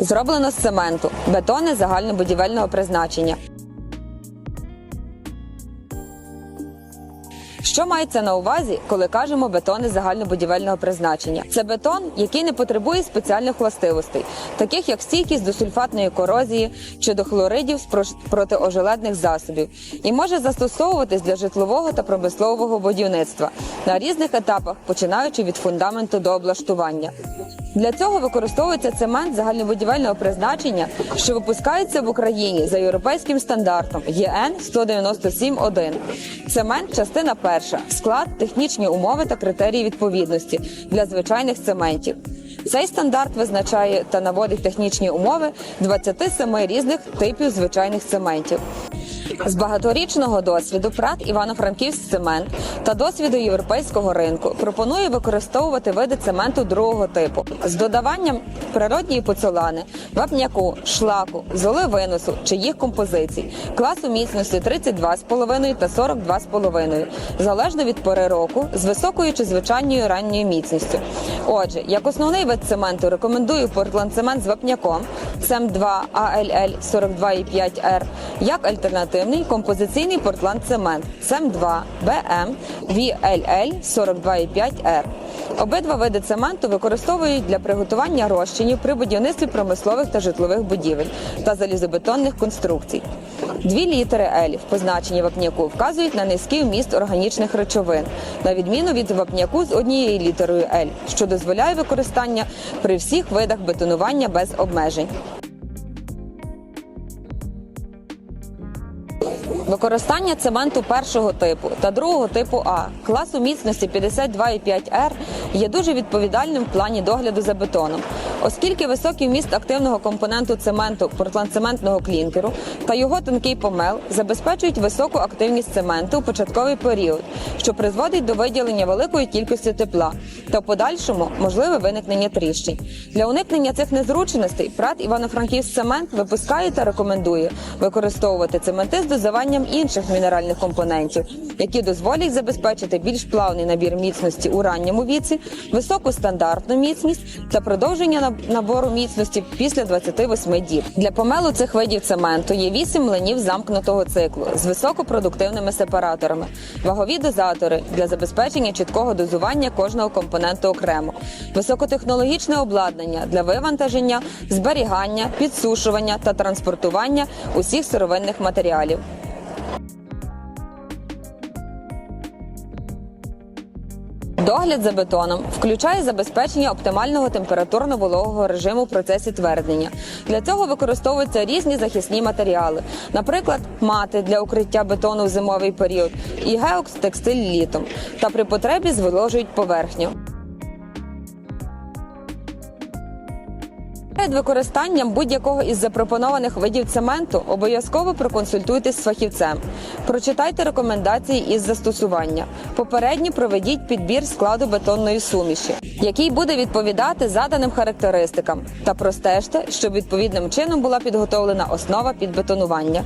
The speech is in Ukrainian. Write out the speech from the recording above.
Зроблено з цементу, бетони загальнобудівельного призначення. Що мається на увазі, коли кажемо бетони загальнобудівельного призначення? Це бетон, який не потребує спеціальних властивостей, таких як стійкість до сульфатної корозії чи до хлоридів з протиожеледних засобів, і може застосовуватись для житлового та промислового будівництва на різних етапах, починаючи від фундаменту до облаштування. Для цього використовується цемент загальнобудівельного призначення, що випускається в Україні за європейським стандартом ЄН 197.1. Цемент частина перша. Склад, технічні умови та критерії відповідності для звичайних цементів. Цей стандарт визначає та наводить технічні умови 27 різних типів звичайних цементів. З багаторічного досвіду ПРАТ Івано-Франківськ цемент та досвіду європейського ринку пропонує використовувати види цементу другого типу з додаванням природньої поцелани, вапняку, шлаку, золи виносу чи їх композицій, класу міцності 32,5 та 42,5, залежно від пори року, з високою чи звичайною ранньою міцністю. Отже, як основний вид цементу рекомендую портландцемент з вапняком СЕМ2 ALL 42,5R, як альтернативний композиційний портландцемент СЕМ2 BM VLL 42,5R. Обидва види цементу використовують для приготування розчинів при будівництві промислових та житлових будівель та залізобетонних конструкцій. Дві літери L в позначенні вапняку вказують на низький вміст органічних речовин, на відміну від вапняку з однією літерою L, що дозволяє використання при всіх видах бетонування без обмежень. Використання цементу першого типу та другого типу А класу міцності 52,5 Р є дуже відповідальним в плані догляду за бетоном, оскільки високий вміст активного компоненту цементу портландцементного клінкеру та його тонкий помел забезпечують високу активність цементу у початковий період, що призводить до виділення великої кількості тепла та в подальшому можливе виникнення тріщин. Для уникнення цих незручностей ПРАТ Івано-Франківськ цемент випускає та рекомендує використовувати цементи з дозуванням інших мінеральних компонентів, які дозволять забезпечити більш плавний набір міцності у ранньому віці, високу стандартну міцність та продовження наб- набору міцності після 28 діб. Для помелу цих видів цементу є 8 млинів замкнутого циклу з високопродуктивними сепараторами, вагові дозатори для забезпечення чіткого дозування кожного компоненту окремо, високотехнологічне обладнання для вивантаження, зберігання, підсушування та транспортування усіх сировинних матеріалів. Догляд за бетоном включає забезпечення оптимального температурно-вологого режиму в процесі тверднення. Для цього використовуються різні захисні матеріали, наприклад, мати для укриття бетону в зимовий період і геокс текстиль літом, та при потребі зволожують поверхню. Перед використанням будь-якого із запропонованих видів цементу обов'язково проконсультуйтесь з фахівцем. Прочитайте рекомендації із застосування. Попередньо проведіть підбір складу бетонної суміші, який буде відповідати заданим характеристикам, та простежте, щоб відповідним чином була підготовлена основа під бетонування.